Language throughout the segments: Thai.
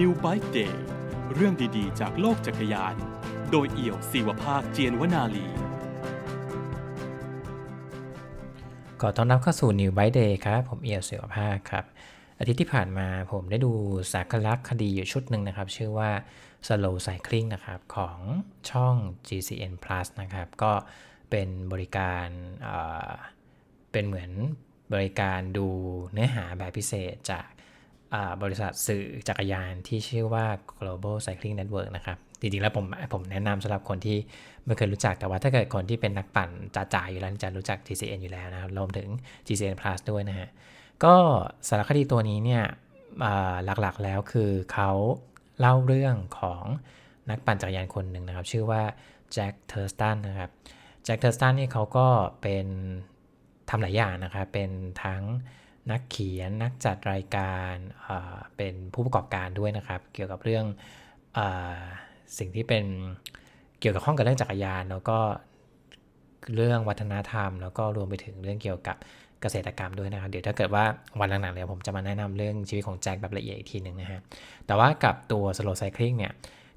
New Bike Day เรื่องดีๆ จากโลกจักรยาน โดยเอี่ยวศิวภาคเจียนวนาลีขอต้อนรับเข้าสู่ New Bike Day ครับ ผมเอียวเสือภาคครับ อาทิตย์ที่ผ่านมาผมได้ดูสารคคดีอยู่ชุดหนึ่งนะครับ ชื่อว่า Slow Cycling นะครับ ของช่อง GCN Plus นะครับ ก็เป็นบริการเเป็นเหมือนบริการดูเนื้อหาแบบพิเศษจาก บริษัทสื่อจักรยานที่ชื่อว่า Global Cycling Network นะครับ จริงๆ แล้วผมผมแนะนำสำหรับคนที่ไม่เคยรู้จักแต่ว่าถ้าเกิดคนที่เป็นนักปั่นจ๋าๆอยู่แล้วจะรู้จัก GCN อยู่แล้วนะครับรวมถึง GCN Plus ด้วยนะฮะ ก็สารคดีตัวนี้เนี่ยหลักๆแล้วคือเขาเล่าเรื่องของนักปั่นจักรยานคนหนึ่งนะครับ ชื่อว่าแจ็คเทอร์สตันนะครับแจ็คเทอร์สตันนี่เขาก็เป็นทำหลายอย่างนะครับ เป็นทั้ง นักเขียนนักจัดรายการเป็นผู้ประกอบการด้วยนะครับ เกี่ยวกับเรื่องอสิ่งที่เป็นเกี่ยวกับข้องกับเรื่องจักรยาน แล้วก็เรื่องวัฒนธรรม แล้วก็รวมไปถึงเรื่องเกี่ยวกับเกษตรกรรมด้วยนะครับ เดี๋ยวถ้าเกิดว่าวันหลังๆเนี่ยผมจะมาแนะนำเรื่องชีวิตของแจ็คแบบละเอียดอีกทีหนึ่งนะฮะแต่ว่ากับตัว slow cycling เนี่ย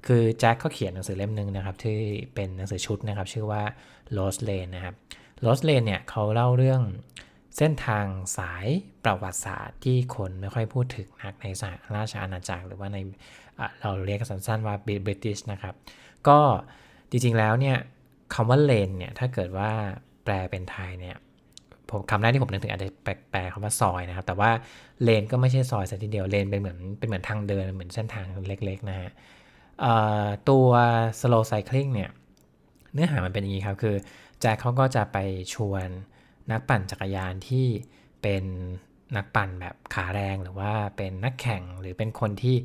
คือแจ็คเขาเขียนหนังสือเล่มหนึ่งนะครับ ที่เป็นหนังสือชุดนะครับ ชื่อว่า Lost Lane นะครับ Lost Lane เนี่ยเขาเล่าเรื่อง เส้นทางสายประวัติศาสตร์ที่คนไม่ค่อยพูดถึงนักในสหราชอาณาจักร หรือว่าในเราเรียกสั้นๆว่า British นะครับ ก็จริงๆแล้วเนี่ยคำว่าเลนเนี่ยถ้าเกิดว่าแปลเป็นไทยเนี่ยผมคำแรกที่ผมนึกถึงอาจจะแปลคำว่าซอยนะครับ แต่ว่าเลนก็ไม่ใช่ซอยสักทีเดียวเลนเป็นเหมือนเป็นเหมือนทางเดินเหมือนเส้นทางเล็กๆนะฮะตัว slow cycling เนี่ยเนื้อหามันเป็นอย่างนี้ครับ คือแจ็คเขาก็จะไปชวน นักปั่นจักรยานที่เป็นนักปั่นแบบขาแรงหรือว่าเป็นนักแข่งหรือเป็นคนที่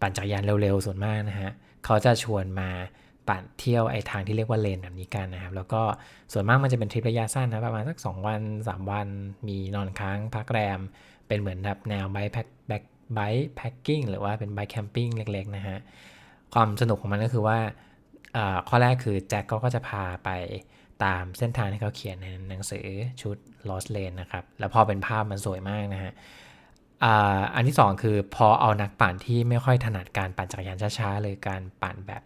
ปั่นจักรยานเร็วๆส่วนมากนะฮะเขาจะชวนมาปั่นเที่ยวไอ้ทางที่เรียกว่าเลนแบบนี้กันนะครับ แล้วก็ส่วนมากมันจะเป็นทริประยะสั้นนะประมาณสัก 2 วัน 3 วัน มีนอนค้างพักแรม เป็นเหมือนแบบแนวไบค์แพ็คแบ็คไบค์แพ็คกิ้งหรือว่าเป็นไบค์แคมปิ้งเล็กๆนะฮะความสนุกของมันก็คือว่าข้อแรกคือแจ็คก็จะพาไป ตามเส้นทางที่เขาเขียนในหนังสือชุด Lost Lane นะครับ แล้วพอเป็นภาพมันสวยมากนะฮะอันที่ 2 คือพอเอานักปั่นที่ไม่ค่อยถนัดการปั่นจักรยานช้าๆเลยการปั่นแบบ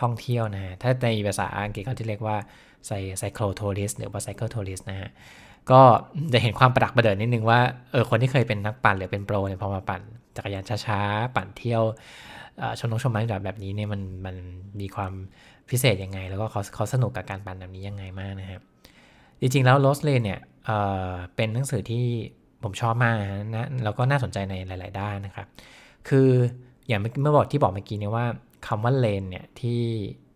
ท่องเที่ยวนะฮะ ถ้าในภาษาอังกฤษเขาที่เรียกว่าไซไซโคลทัวริสหรือว่าไซเคิลทัวริสนะฮะ ก็จะเห็นความประดักประเดิดนิดนึงว่าเออคนที่เคยเป็นนักปั่นหรือเป็นโปรเนี่ยพอมาปั่นจักรยานช้าๆ ปั่นเที่ยวเอ่อชมนกชมไม้แบบแบบนี้เนี่ยมันมันมีความ พิเศษยังไง แล้วก็เขาเขาสนุกกับการปั่นแบบนี้ยังไงมากนะครับ จริงๆแล้ว Lost Lane เนี่ยเเป็นหนังสือที่ผมชอบมากนะแล้วก็น่าสนใจในหลาย ๆ ด้านนะครับ คืออย่างเมื่อบอกที่บอกเมื่อกี้เนี่ยว่าคำว่าเลนเนี่ยที่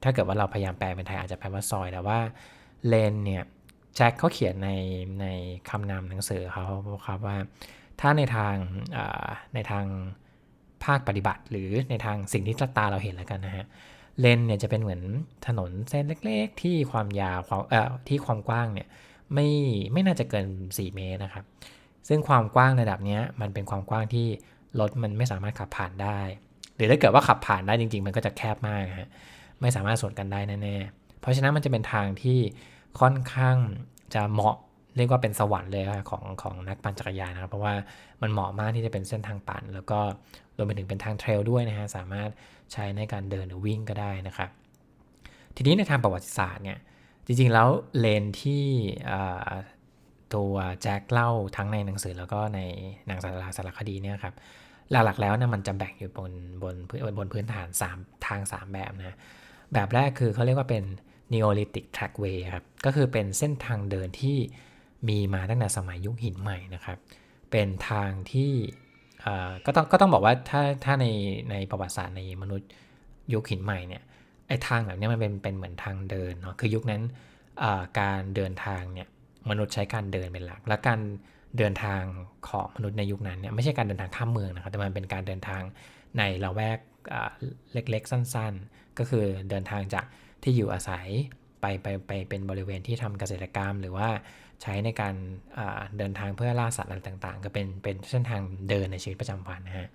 ถ้าเกิดว่าเราพยายามแปลเป็นไทยอาจจะแปลว่าซอยแต่ว่าเลนเนี่ยแจ็คเขาเขียนในในคำนำหนังสือเขาครับว่า ถ้าในทางในทางภาคปฏิบัติ หรือในทางสิ่งที่ตาเราเห็นแล้วกันนะฮะ เลนเนี่ยจะเป็นเหมือนถนนเส้นเล็กๆ ที่ความยาวความเอ่อที่ความกว้างเนี่ยไม่ไม่น่าจะเกิน 4 เมตรนะครับ ซึ่งความกว้างระดับนี้มันเป็นความกว้างที่รถมันไม่สามารถขับผ่านได้ หรือถ้าเกิดว่าขับผ่านได้จริง ๆ มันก็จะแคบมากฮะไม่สามารถสวนกันได้แน่ๆเพราะฉะนั้นมันจะเป็นทางที่ค่อนข้างจะเหมาะ เรียกว่าเป็นสวรรค์เลยของของนักปั่นจักรยานนะครับ เพราะว่ามันเหมาะมากที่จะเป็นเส้นทางปั่น แล้วก็รวมไปถึงเป็นทางเทรลด้วยนะฮะสามารถใช้ในการเดินหรือวิ่งก็ได้นะครับ ทีนี้ในทางประวัติศาสตร์เนี่ยจริงๆแล้วเลนที่ตัวแจ็คเล่าทั้งในหนังสือแล้วก็ในหนังสารสารคดีเนี่ยครับหลักๆแล้วนะมันจะแบ่งอยู่บนบนพื้นบนพื้นฐาน 3 ทาง 3 แบบนะ แบบแรกคือเขาเรียกว่าเป็น Neolithic Trackway ครับ ก็คือเป็นเส้นทางเดินที่ มีมาตั้งแต่สมัยยุคหินใหม่นะครับ เป็นทางที่ก็ต้องก็ต้องบอกว่าถ้าถ้าในในประวัติศาสตร์ในมนุษย์ยุคหินใหม่เนี่ยไอ้ทางแบบนี้มันเป็นเป็นเหมือนทางเดินเนาะคือยุคนั้นการเดินทางเนี่ยมนุษย์ใช้การเดินเป็นหลัก และการเดินทางของมนุษย์ในยุคนั้นเนี่ยไม่ใช่การเดินทางข้ามเมืองนะครับแต่มันเป็นการเดินทางในละแวกเล็กๆ สั้นๆ ก็คือเดินทางจากที่อยู่อาศัยไปไปไปเป็นบริเวณที่ทำเกษตรกรรม หรือว่า ใช้ในการเดินทางเพื่อล่าสัตว์อะไรต่างๆ ก็เป็นเป็นเส้นทางเดินในชีวิตประจำวันนะฮะ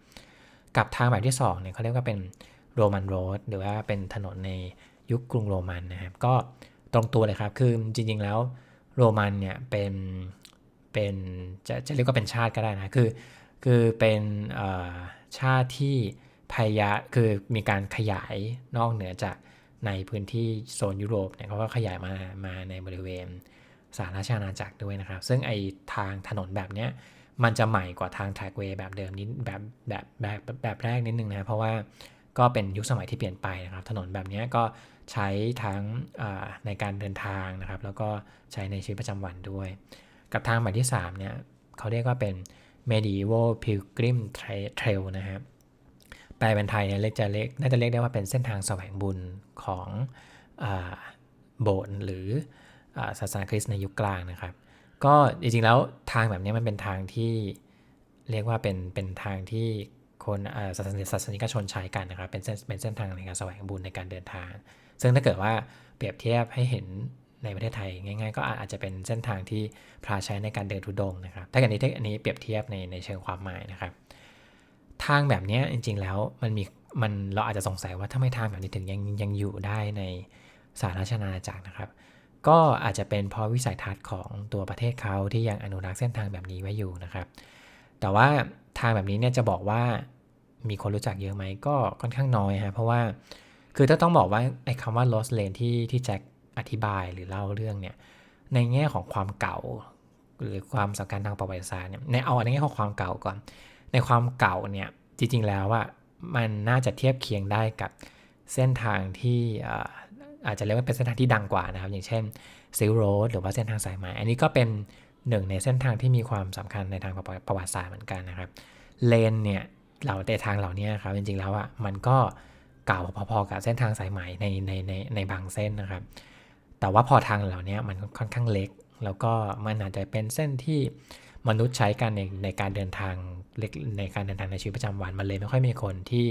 กับทางแบบที่สองเนี่ยเขาเรียกว่าเป็นโรมันโรดหรือว่าเป็นถนนในยุคกรุงโรมันนะครับก็ตรงตัวเลยครับคือจริงๆแล้วโรมันเนี่ยเป็นเป็นจะจะเรียกว่าเป็นชาติก็ได้นะคือคือเป็นชาติที่พยายามคือมีการขยายนอกเหนือจากในพื้นที่โซนยุโรปเนี่ยเขาก็ขยายมามาในบริเวณ สหราชาณาจักรด้วยนะครับ ซึ่งไอทางถนนแบบเนี้ยมันจะใหม่กว่าทางแทร็กเวย์แบบเดิมนิดแบบแบบแบบแบบแรกนิดนึงนะเพราะว่าก็เป็นยุคสมัยที่เปลี่ยนไปนะครับ ถนนแบบเนี้ยก็ใช้ทั้งในการเดินทางนะครับ แล้วก็ใช้ในชีวิตประจำวันด้วย กับทางแบบที่3เนี่ยเขาเรียกว่าเป็น medieval pilgrim trail นะครับแปลเป็นไทยเนี่ยเรียกจะเรียกน่าจะเรียกได้ว่าเป็นเส้นทางแสวงบุญของอโบสถ์หรือ ศาสนาคริสต์ในยุคกลางนะครับ ก็จริงๆแล้วทางแบบนี้มันเป็นทางที่เรียกว่าเป็นเป็นทางที่คนศาสนิศาสนิกชนใช้กันนะครับ เป็นเส้นเป็นเส้นทางในการแสวงบุญในการเดินทาง ซึ่งถ้าเกิดว่าเปรียบเทียบให้เห็นในประเทศไทยง่ายๆ ก็อาจจะเป็นเส้นทางที่พระใช้ในการเดินทุดงนะครับ ถ้าเกิดนี้อันนี้เปรียบเทียบในในเชิงความหมายนะครับ ทางแบบนี้จริงๆแล้วมันมีมันเราอาจจะสงสัยว่าทำไมทางแบบนี้ถึงยังยังอยู่ได้ในสหราชอาณาจักรนะครับ ก็อาจจะเป็นเพราะวิสัยทัศน์ของตัวประเทศเขาที่ยังอนุรักษ์เส้นทางแบบนี้ไว้อยู่นะครับ แต่ว่าทางแบบนี้เนี่ยจะบอกว่ามีคนรู้จักเยอะไหมก็ค่อนข้างน้อยฮะเพราะว่าคือถ้าต้องบอกว่าไอ้คำว่า lost lane ที่ที่แจ็คอธิบายหรือเล่าเรื่องเนี่ยในแง่ของความเก่า หรือความสำคัญทางประวัติศาสตร์เนี่ยในเอาในแง่ของความเก่าก่อน ในความเก่าเนี่ยจริงๆแล้วว่ามันน่าจะเทียบเคียงได้กับเส้นทางที่ อาจจะเรียกว่าเป็นเส้นทางที่ดังกว่านะครับ อย่างเช่นซิลโรดหรือว่าเส้นทางสายไหมอันนี้ก็เป็นหนึ่งในเส้นทางที่มีความสำคัญในทางประวัติศาสตร์เหมือนกันนะครับเลนเนี่ยเหล่าแต่ทางเหล่านี้ครับจริงๆแล้วอะมันก็เก่าพอๆกับเส้นทางสายไหมในในในในบางเส้นนะครับ แต่ว่าพอทางเหล่านี้มันค่อนข้างเล็ก แล้วก็มันอาจจะเป็นเส้นที่มนุษย์ใช้กันในในการเดินทางเล็กในการเดินทางในชีวิตประจำวันมันเลยไม่ค่อยมีคนที่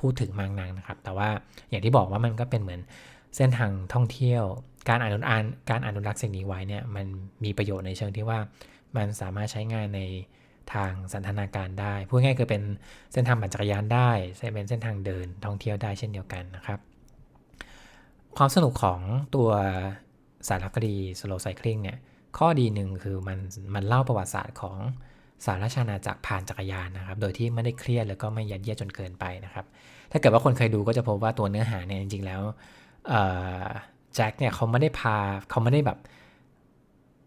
พูดถึงมากนักนะครับ แต่ว่าอย่างที่บอกว่ามันก็เป็นเหมือนเส้นทางท่องเที่ยว การอนุรักษ์การอนุรักษ์สิ่งนี้ไว้เนี่ยมันมีประโยชน์ในเชิงที่ว่ามันสามารถใช้งานในทางสันทนาการได้ พูดง่ายๆคือเป็นเส้นทางปั่นจักรยานได้เป็นเส้นทางเดินท่องเที่ยวได้เช่นเดียวกันนะครับ ความสนุกของตัวสารคดี slow cycling เนี่ยข้อดีหนึ่งคือมันมันเล่าประวัติศาสตร์ของ สาราชาณาจักรผ่านจักรยานนะครับ โดยที่ไม่ได้เครียดแล้วก็ไม่ยัดเยียดจนเกินไปนะครับ ถ้าเกิดว่าคนเคยดูก็จะพบว่าตัวเนื้อหาเนี่ยจริง ๆ แล้วแจ็คเนี่ยเขาไม่ได้พาเขาไม่ได้แบบ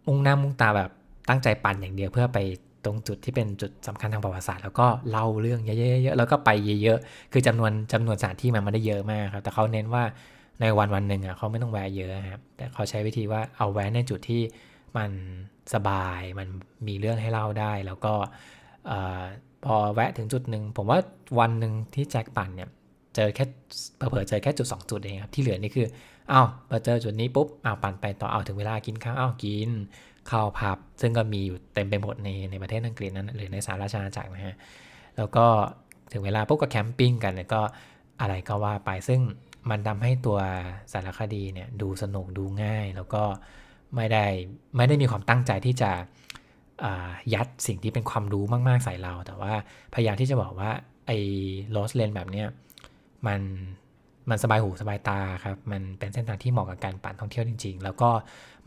มุ่งหน้ามุ่งตาแบบตั้งใจปั่นอย่างเดียวเพื่อไปตรงจุดที่เป็นจุดสำคัญทางประวัติศาสตร์แล้วก็เล่าเรื่องเยอะๆๆแล้วก็ไปเยอะๆ คือจำนวนจำนวนสถานที่มันไม่ได้เยอะมากครับ แต่เขาเน้นว่าในวันวันหนึ่งอะเขาไม่ต้องแวะเยอะครับ แต่เขาใช้วิธีว่าเอาแวะในจุดที่ มันสบายมันมีเรื่องให้เล่าได้ แล้วก็พอแวะถึงจุดหนึ่งผมว่าวันหนึ่งที่แจ็คปั่นเนี่ยเจอแค่เผลอเจอแค่จุด 2 จุดเองครับ ที่เหลือนี่คืออ้าวพอเจอจุดนี้ปุ๊บอ้าวปั่นไปต่อเอาถึงเวลากินข้าวอ้าวกินข้าวผับ ซึ่งก็มีอยู่เต็มไปหมดในในประเทศอังกฤษนั้น หรือในสหราชอาณาจักรนะฮะแล้วก็ถึงเวลาปุ๊บก็แคมปิ้งกันแล้วก็อะไรก็ว่าไปซึ่งมันทำให้ตัวสารคดีเนี่ยดูสนุกดูง่ายแล้วก็ ไม่ได้ไม่ได้มีความตั้งใจที่จะยัดสิ่งที่เป็นความรู้มากๆใส่เรา แต่ว่าพยายามที่จะบอกว่าไอ้ lost lane แบบเนี้ยมันมันสบายหูสบายตาครับ มันเป็นเส้นทางที่เหมาะกับการปั่นท่องเที่ยวจริง ๆ แล้วก็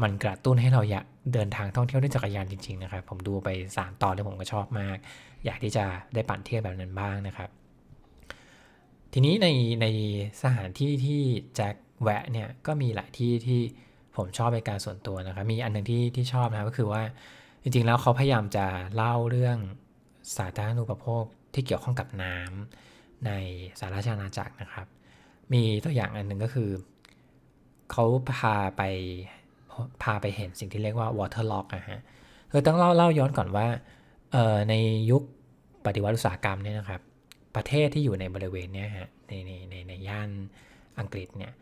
มันกระตุ้นให้เราอยากเดินทางท่องเที่ยวด้วยจักรยานจริงๆนะครับผมดูไป 3 ตอนแล้วผมก็ชอบมาก อยากที่จะได้ปั่นเที่ยวแบบนั้นบ้างนะครับ ทีนี้ในในสถานที่ที่แจ็คแวะเนี่ยก็มีหลายที่ที่ ผมชอบในการส่วนตัวนะครับ มีอันหนึ่งที่ที่ชอบนะก็คือว่าจริงๆแล้วเขาพยายามจะเล่าเรื่องสาธารณูปโภคที่เกี่ยวข้องกับน้ำในสาราชาณาจักรนะครับ มีตัวอย่างอันหนึ่งก็คือ เขาพาไปพาไปเห็นสิ่งที่เรียกว่า waterlock นะฮะคือต้องเล่าเล่าย้อนก่อนว่าในยุคปฏิวัติอุตสาหกรรมเนี่ยนะครับ ประเทศที่อยู่ในบริเวณเนี้ฮะในในในในย่านอังกฤษเนี่ย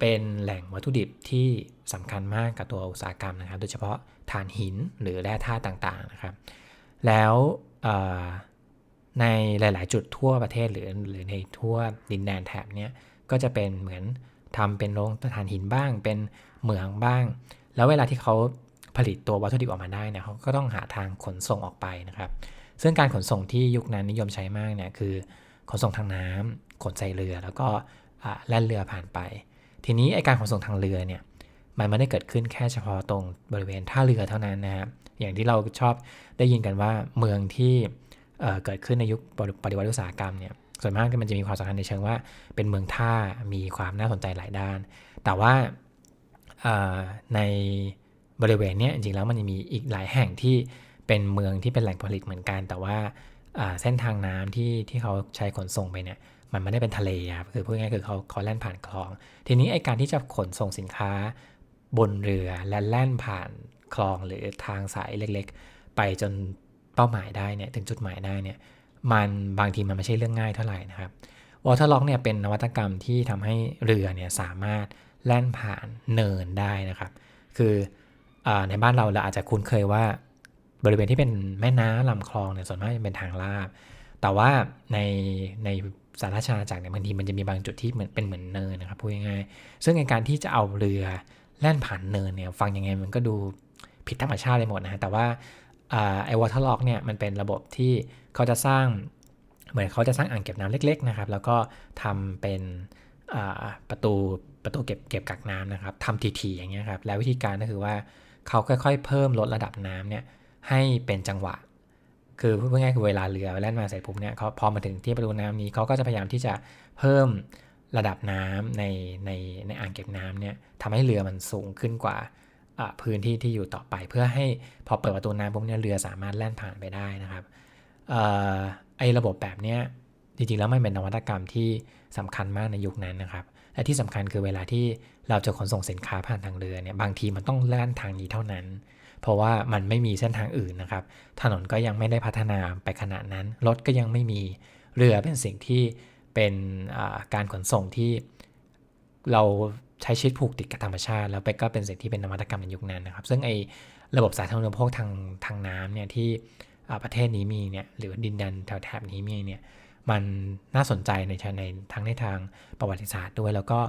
เป็นแหล่งวัตถุดิบที่สำคัญมากกับตัวอุตสาหกรรมนะครับ โดยเฉพาะถ่านหินหรือแร่ธาตุต่างๆนะครับ แล้วในหลาย ๆ จุดทั่วประเทศหรือหรือในทั่วดินแดนแถบนี้ก็จะเป็นเหมือนทำเป็นโรงถ่านหินบ้าง เป็นเหมืองบ้าง แล้วเวลาที่เขาผลิตตัววัตถุดิบออกมาได้เนี่ยเขาก็ต้องหาทางขนส่งออกไปนะครับ ซึ่งการขนส่งที่ยุคนั้นนิยมใช้มากเนี่ยคือขนส่งทางน้ำขนใส่เรือแล้วก็แล่นเรือผ่านไป ทีนี้ไอการขนส่งทางเรือเนี่ยมันไม่ได้เกิดขึ้นแค่เฉพาะตรงบริเวณท่าเรือเท่านั้นนะครับอย่างที่เราชอบได้ยินกันว่าเมืองที่เเกิดขึ้นในยุคปฏิวัติอุตสาหกรรมเนี่ยส่วนมากมันจะมีความสำคัญในเชิงว่า เป็นเมืองท่ามีความน่าสนใจหลายด้าน แต่ว่าในบริเวณนี้จริงๆแล้วมันยังมีอีกหลายแห่งที่เป็นเมืองที่เป็นแหล่งผลิตเหมือนกัน แต่ว่าอ่าเส้นทางน้ำที่ที่เขาใช้ขนส่งไปเนี่ย มันไม่ได้เป็นทะเลครับคือพูดง่ายๆคือเขาเขาแล่นผ่านคลอง ทีนี้ไอการที่จะขนส่งสินค้าบนเรือและแล่นผ่านคลองหรือทางสายเล็กๆ ไปจนเป้าหมายได้เนี่ยถึงจุดหมายได้เนี่ยมันบางทีมันไม่ใช่เรื่องง่ายเท่าไหร่นะครับวอเตอร์ล็อกเนี่ยเป็นนวัตกรรมที่ทำให้เรือเนี่ยสามารถแล่นผ่านเนินได้นะครับ คืออในบ้านเราเราอาจจะคุ้นเคยว่าบริเวณที่เป็นแม่น้ำลำคลองเนี่ยส่วนมากจะเป็นทางลาบแต่ว่าในใน สาธารณจักรเนี่ยบางทีมันจะมีบางจุดที่เหมือนเป็นเหมือนเนินนะครับพูดง่ายๆซึ่งในการที่จะเอาเรือแล่นผ่านเนินเนี่ย ฟังยังไงมันก็ดูผิดธรรมชาติเลยหมดนะฮะแต่ว่าไอ้วอเตอร์ล็อกเนี่ยมันเป็นระบบที่เขาจะสร้างเหมือนเขาจะสร้างอ่างเก็บน้ำเล็ก ๆ นะครับ แล้วก็ทำเป็นประตูประตูเก็บเก็บกักน้ำนะครับทำทีๆอย่างเงี้ยครับ แล้ววิธีการก็คือว่าเขาค่อยๆ เพิ่มลดระดับน้ำเนี่ยให้เป็นจังหวะ คือพูดง่ายคือเวลาเรือแล่นมาใส่ปุ๊บเนี่ยเขาพอมาถึงที่ประตูน้ำนี้เขาก็จะพยายามที่จะเพิ่มระดับน้ำในในในอ่างเก็บน้ำเนี่ยทำให้เรือมันสูงขึ้นกว่าพื้นที่ที่อยู่ต่อไป เพื่อให้พอเปิดประตูน้ำปุ๊บเนี่ยเรือสามารถแล่นผ่านไปได้นะครับไอ้ระบบแบบเนี้ยจริงๆ แล้วมันเป็นนวัตกรรมที่สำคัญมากในยุคนั้นนะครับและที่สำคัญคือเวลาที่เราจะขนส่งสินค้าผ่านทางเรือเนี่ยบางทีมันต้องแล่นทางนี้เท่านั้น เพราะว่ามันไม่มีเส้นทางอื่นนะครับ ถนนก็ยังไม่ได้พัฒนาไปขนาดนั้น รถก็ยังไม่มี เรือเป็นสิ่งที่เป็นการขนส่งที่เราใช้ชีวิตผูกติดกับธรรมชาติ แล้วไปก็เป็นสิ่งที่เป็นนวัตกรรมในยุคนั้นนะครับ ซึ่งไอ้ระบบสาธารณูปโภคทางทางน้ำเนี่ยที่ประเทศนี้มีเนี่ยหรือดินแดนแถบนี้มีเนี่ยมันน่าสนใจในในทั้งในทางประวัติศาสตร์ด้วย แล้วก็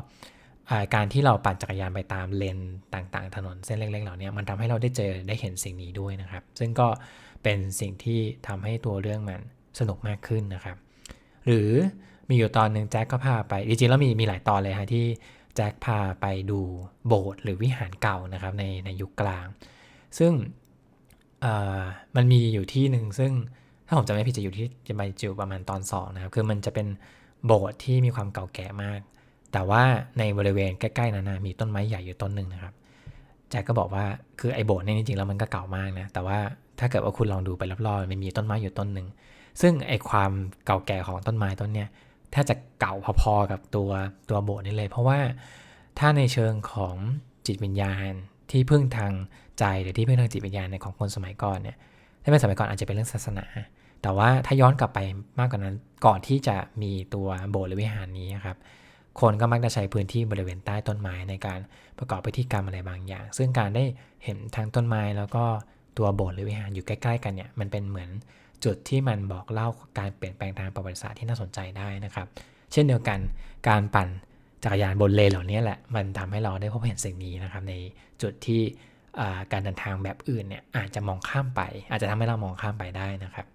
การที่เราปั่นจักรยานไปตามเลนต่างๆ ถนนเส้นเล็กๆเหล่านี้มันทำให้เราได้เจอได้เห็นสิ่งนี้ด้วยนะครับ ซึ่งก็เป็นสิ่งที่ทำให้ตัวเรื่องมันสนุกมากขึ้นนะครับ หรือมีอยู่ตอนหนึ่งแจ็คก็พาไปจริงๆแล้วมีมีหลายตอนเลยฮะที่แจ็คพาไปดูโบสถ์หรือวิหารเก่านะครับในในยุคกลาง ซึ่งมันมีอยู่ที่หนึ่งซึ่งถ้าผมจำไม่ผิดจะอยู่ที่จะไปจิวประมาณตอน2นะครับ คือมันจะเป็นโบสถ์ที่มีความเก่าแก่มาก แต่ว่าในบริเวณใกล้ๆนั้นนะมีต้นไม้ใหญ่อยู่ต้นหนึ่งนะครับแจ็คก็บอกว่าคือไอโบสถ์เนี่ยจริงๆแล้วมันก็เก่ามากนะแต่ว่าถ้าเกิดว่าคุณลองดูไปรอบๆมันมีต้นไม้อยู่ต้นหนึ่งซึ่งไอความเก่าแก่ของต้นไม้ต้นเนี้ยถ้าจะเก่าพอๆกับตัวตัวโบสถ์นี่เลย เพราะว่าถ้าในเชิงของจิตวิญญาณที่พึ่งทางใจหรือที่พึ่งทางจิตวิญญาณในของคนสมัยก่อนเนี่ยถ้าเป็นสมัยก่อนอาจจะเป็นเรื่องศาสนา แต่ว่าถ้าย้อนกลับไปมากกว่านั้นก่อนที่จะมีตัวโบสถ์หรือวิหารนี้ครับ คนก็มักจะใช้พื้นที่บริเวณใต้ต้นไม้ในการประกอบพิธีกรรมอะไรบางอย่าง ซึ่งการได้เห็นทั้งต้นไม้แล้วก็ตัวโบสถ์หรือวิหารอยู่ใกล้ๆ กันเนี่ยมันเป็นเหมือนจุดที่มันบอกเล่าการเปลี่ยนแปลงทางประวัติศาสตร์ที่น่าสนใจได้นะครับ เช่นเดียวกันการปั่นจักรยานบนเลนเหล่านี้แหละมันทำให้เราได้พบเห็นสิ่งนี้นะครับในจุดที่การเดินทางแบบอื่นเนี่ยอาจจะมองข้ามไป อาจจะทำให้เรามองข้ามไปได้นะครับ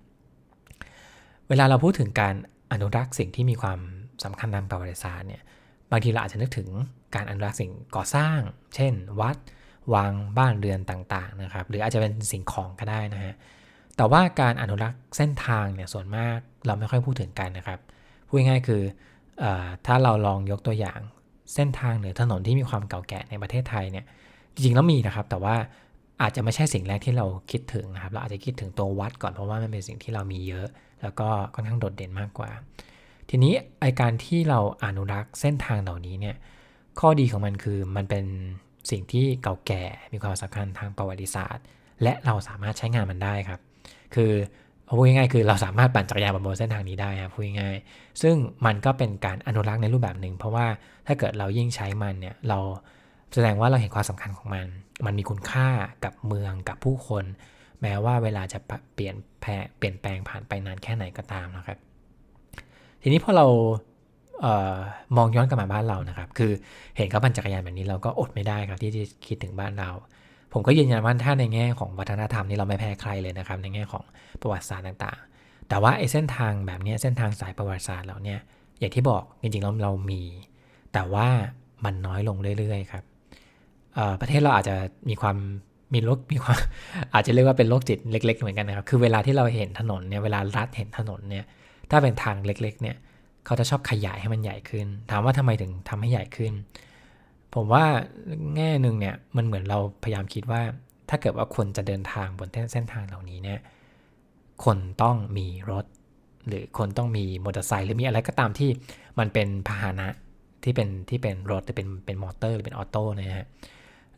เวลาเราพูดถึงการอนุรักษ์สิ่งที่มีความ สำคัญทางประวัติศาสตร์เนี่ยบางทีเราอาจจะนึกถึงการอนุรักษ์สิ่งก่อสร้าง เช่น วัดวางบ้านเรือนต่างๆนะครับ หรืออาจจะเป็นสิ่งของก็ได้นะฮะแต่ว่าการอนุรักษ์เส้นทางเนี่ยส่วนมากเราไม่ค่อยพูดถึงกันนะครับพูดง่ายๆคืออถ้าเราลองยกตัวอย่างเส้นทางหรือถนนที่มีความเก่าแก่ในประเทศไทยเนี่ยจริงๆแล้วมีนะครับ แต่ว่าอาจจะไม่ใช่สิ่งแรกที่เราคิดถึงนะครับ เราอาจจะคิดถึงตัววัดก่อนเพราะว่ามันเป็นสิ่งที่เรามีเยอะ แล้วก็ค่อนข้างโดดเด่นมากกว่า ทีนี้ไอการที่เราอนุรักษ์เส้นทางเหล่านี้เนี่ยข้อดีของมันคือมันเป็นสิ่งที่เก่าแก่มีความสำคัญทางประวัติศาสตร์ และเราสามารถใช้งานมันได้ครับ คือพูดง่ายๆคือเราสามารถปั่นจักรยานบนเส้นทางนี้ได้ครับพูดง่ายๆซึ่งมันก็เป็นการอนุรักษ์ในรูปแบบหนึ่ง เพราะว่าถ้าเกิดเรายิ่งใช้มันเนี่ยเราแสดงว่าเราเห็นความสำคัญของมัน มันมีคุณค่ากับเมืองกับผู้คน แม้ว่าเวลาจะเปลี่ยนแปลเปลี่ยนแปลงผ่านไปนานแค่ไหนก็ตามนะครับ ทีนี้พอเราเออมองย้อนกลับมาบ้านเรานะครับ คือเห็นเขาปั่นจักรยานแบบนี้เราก็อดไม่ได้ครับที่จะคิดถึงบ้านเรา ผมก็ยืนยันว่าถ้าในแง่ของวัฒนธรรมนี่เราไม่แพ้ใครเลยนะครับ ในแง่ของประวัติศาสตร์ต่างๆ แต่ว่าไอ้เส้นทางแบบนี้เส้นทางสายประวัติศาสตร์เราเนี่ยอย่างที่บอกจริงๆเราเรามี แต่ว่ามันน้อยลงเรื่อยๆครับประเทศเราอาจจะมีความมีโรคมีความอาจจะเรียกว่าเป็นโรคจิตเล็ก ๆ เหมือนกันนะครับ คือเวลาที่เราเห็นถนนเนี่ยเวลารัฐเห็นถนนเนี่ย ถ้าเป็นทางเล็กๆเนี่ยเขาจะชอบขยายให้มันใหญ่ขึ้น ถามว่าทำไมถึงทำให้ใหญ่ขึ้น ผมว่าแง่หนึ่งเนี่ยมันเหมือนเราพยายามคิดว่า ถ้าเกิดว่าคนจะเดินทางบนเส้นทางเหล่านี้เนี่ยคนต้องมีรถ หรือคนต้องมีมอเตอร์ไซค์หรือมีอะไรก็ตามที่มันเป็นพาหนะที่เป็นที่เป็นรถหรือเป็นเป็นมอเตอร์หรือเป็นออโต้นะฮะ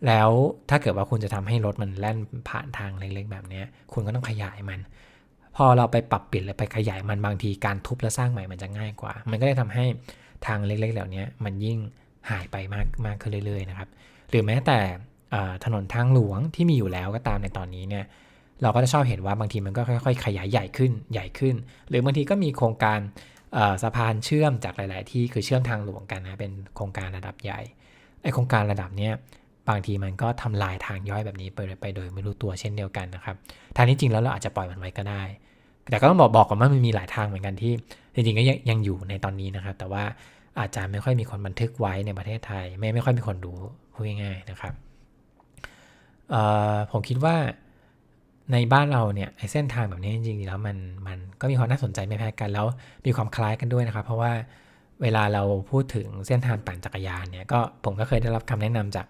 แล้วถ้าเกิดว่าคุณจะทำให้รถมันแล่นผ่านทางเล็กๆแบบนี้คุณก็ต้องขยายมัน พอเราไปปรับเปลี่ยนหรือไปขยายมันบางทีการทุบและสร้างใหม่มันจะง่ายกว่า มันก็เลยทำให้ทางเล็กๆเหล่านี้มันยิ่งหายไปมากมากขึ้นเรื่อยๆนะครับ หรือแม้แต่ถนนทางหลวงที่มีอยู่แล้วก็ตามในตอนนี้เนี่ยเราก็จะชอบเห็นว่าบางทีมันก็ค่อยๆ ขยายใหญ่ขึ้นใหญ่ขึ้น หรือบางทีก็มีโครงการสะพานเชื่อมจากหลาย ๆ ที่คือเชื่อมทางหลวงกันนะเป็นโครงการระดับใหญ่ไอโครงการระดับเนี้ยบางทีมันก็ทำลายทางย่อยแบบนี้ไปไปโดยไม่รู้ตัวเช่นเดียวกันนะครับทางที่จริงแล้วเราอาจจะปล่อยมันไว้ก็ได้ แต่ก็ต้องบอกบอกก่อนว่ามันมีหลายทางเหมือนกันที่ จริงๆก็ยังยังอยู่ในตอนนี้นะครับ แต่ว่าอาจจะไม่ค่อยมีคนบันทึกไว้ในประเทศไทย ไม่ไม่ค่อยมีคนดูพูดง่ายๆนะครับผมคิดว่าในบ้านเราเนี่ยไอ้เส้นทางแบบนี้จริงๆแล้วมันมันก็มีความน่าสนใจไม่แพ้กันแล้วมีความคล้ายกันด้วยนะครับ เพราะว่าเวลาเราพูดถึงเส้นทางปั่นจักรยานเนี่ยก็ผมก็เคยได้รับคำแนะนำจาก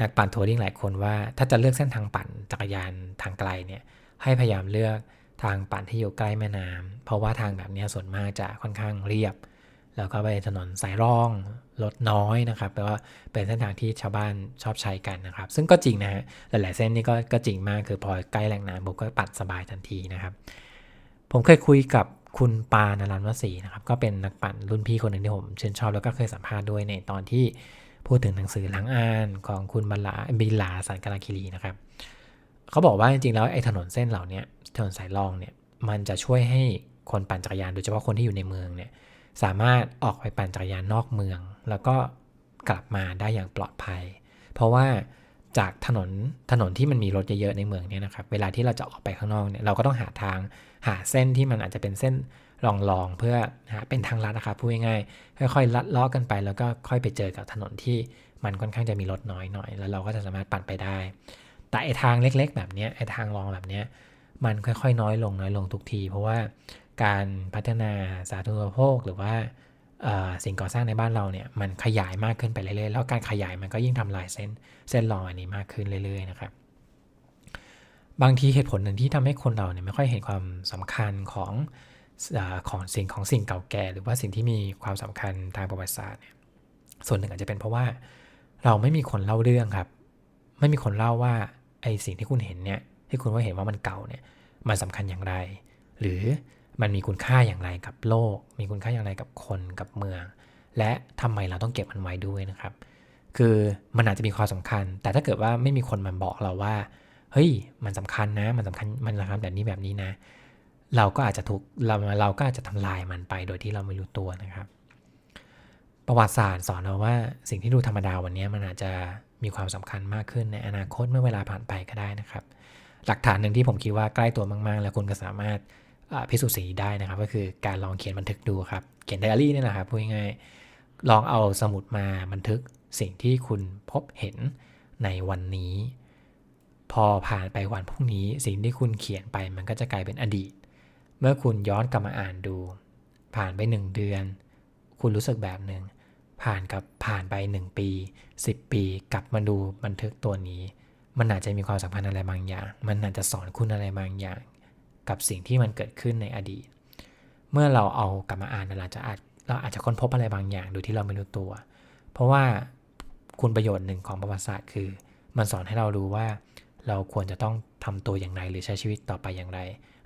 นักปั่นทัวริงหลายคนว่า ถ้าจะเลือกเส้นทางปั่นจักรยานทางไกลเนี่ยให้พยายามเลือก ทางปั่นที่อยู่ใกล้แม่น้ำเพราะว่าทางแบบนี้ส่วนมากจะค่อนข้างเรียบ แล้วก็ไปถนนสายร่องรถน้อยนะครับแปลว่าเป็นเส้นทางที่ชาวบ้านชอบใช้กันนะครับ ซึ่งก็จริงนะฮะหลายๆเส้นนี่ก็ก็จริงมากคือพอใกล้แหล่งน้ำผมก็ปัดสบายทันทีนะครับ ผมเคยคุยกับคุณปานรันวสีนะครับก็เป็นนักปั่นรุ่นพี่คนหนึ่งที่ผมชื่นชอบแล้วก็เคยสัมภาษณ์ด้วยในตอนที่พูดถึงหนังสือหลังอ่านของคุณบรรลาบิลาสันกาลาคิรีนะครับ เขาบอกว่าจริงๆแล้วไอ้ถนนเส้นเหล่านี้ถนนสายรองเนี่ยมันจะช่วยให้คนปั่นจักรยานโดยเฉพาะคนที่อยู่ในเมืองเนี่ยสามารถออกไปปั่นจักรยานนอกเมือง แล้วก็กลับมาได้อย่างปลอดภัย เพราะว่าจากถนนถนนที่มันมีรถเยอะๆในเมืองเนี่ยนะครับ เวลาที่เราจะออกไปข้างนอกเนี่ยเราก็ต้องหาทางหาเส้นที่มันอาจจะเป็นเส้นรองๆเพื่อหาเป็นทางลัดนะครับพูดง่ายๆค่อยๆลัดเลาะกันไป แล้วก็ค่อยไปเจอกับถนนที่มันค่อนข้างจะมีรถน้อยหน่อย แล้วเราก็จะสามารถปั่นไปได้ แต่ไอทางเล็ก ๆ แบบนี้ไอทางรองแบบนี้มันค่อยๆ น้อยลงน้อยลงทุกที เพราะว่าการพัฒนาสาธารณูปโภคหรือว่าสิ่งก่อสร้างในบ้านเราเนี่ยมันขยายมากขึ้นไปเรื่อยๆแล้วการขยายมันก็ยิ่งทำลายเส้นเส้นรองอันนี้มากขึ้นเรื่อยๆนะครับบางทีเหตุผลหนึ่งที่ทำให้คนเราเนี่ยไม่ค่อยเห็นความสำคัญของอของสิ่งของสิ่งเก่าแก่ หรือว่าสิ่งที่มีความสำคัญทางประวัติศาสตร์เนี่ยส่วนหนึ่งอาจจะเป็นเพราะว่าเราไม่มีคนเล่าเรื่องครับ ไม่มีคนเล่าว่าไอสิ่งที่คุณเห็นเนี่ยที่คุณว่าเห็นว่ามันเก่าเนี่ยมันสำคัญอย่างไร หรือมันมีคุณค่าอย่างไรกับโลก มีคุณค่าอย่างไรกับคนกับเมือง และทำไมเราต้องเก็บมันไว้ด้วยนะครับ คือมันอาจจะมีความสำคัญ แต่ถ้าเกิดว่าไม่มีคนมาบอกเราว่าเฮ้ยมันสำคัญนะ มันสำคัญมันสำคัญแบบนี้แบบนี้นะ เราก็อาจจะถูกเราเราก็อาจจะทำลายมันไปโดยที่เราไม่รู้ตัวนะครับ ประวัติศาสตร์สอนเราว่าสิ่งที่ดูธรรมดาวันนี้มันอาจจะ มีความสำคัญมากขึ้นในอนาคตเมื่อเวลาผ่านไปก็ได้นะครับ หลักฐานหนึ่งที่ผมคิดว่าใกล้ตัวมากๆ แล้วคุณก็สามารถพิสูจน์สีได้นะครับ ก็คือการลองเขียนบันทึกดูครับ เขียนไดอารี่นี่แหละครับพูดง่ายๆลองเอาสมุดมาบันทึกสิ่งที่คุณพบเห็นในวันนี้ พอผ่านไปวันพรุ่งนี้ สิ่งที่คุณเขียนไปมันก็จะกลายเป็นอดีต เมื่อคุณย้อนกลับมาอ่านดู ผ่านไปหนึ่งเดือน คุณรู้สึกแบบหนึ่ง ผ่านกับผ่านไป 1 ปี 10 ปีกลับมาดูบันทึกตัวนี้ มันอาจจะมีความสัมพันธ์อะไรบางอย่าง มันอาจจะสอนคุณอะไรบางอย่าง กับสิ่งที่มันเกิดขึ้นในอดีต เมื่อเราเอากลับมาอ่านเราจะอาจเราอาจจะค้นพบอะไรบางอย่างโดยที่เราไม่รู้ตัว เพราะว่าคุณประโยชน์หนึ่งของประวัติศาสตร์คือ มันสอนให้เรารู้ว่า เราควรจะต้องทำตัวอย่างไรหรือใช้ชีวิตต่อไปอย่างไร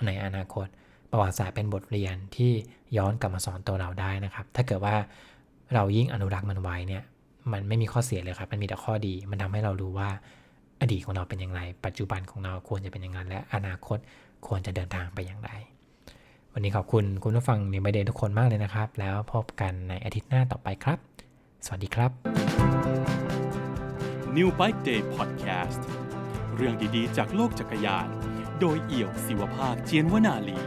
ในอนาคต ประวัติศาสตร์เป็นบทเรียนที่ย้อนกลับมาสอนตัวเราได้นะครับ ถ้าเกิดว่า เรายิ่งอนุรักษ์มันไว้เนี่ย มันไม่มีข้อเสียเลยครับ มันมีแต่ข้อดี มันทำให้เรารู้ว่าอดีตของเราเป็นอย่างไร ปัจจุบันของเราควรจะเป็นอย่างไรและอนาคตควรจะเดินทางไปอย่างไร วันนี้ขอบคุณคุณผู้ฟังในไบเดนทุกคนมากเลยนะครับ แล้วพบกันในอาทิตย์หน้าต่อไปครับ สวัสดีครับ New Bike Day Podcast เรื่องดีๆ จากโลกจักรยาน โดยเอี่ยวศิวภาคเจียนวนาลี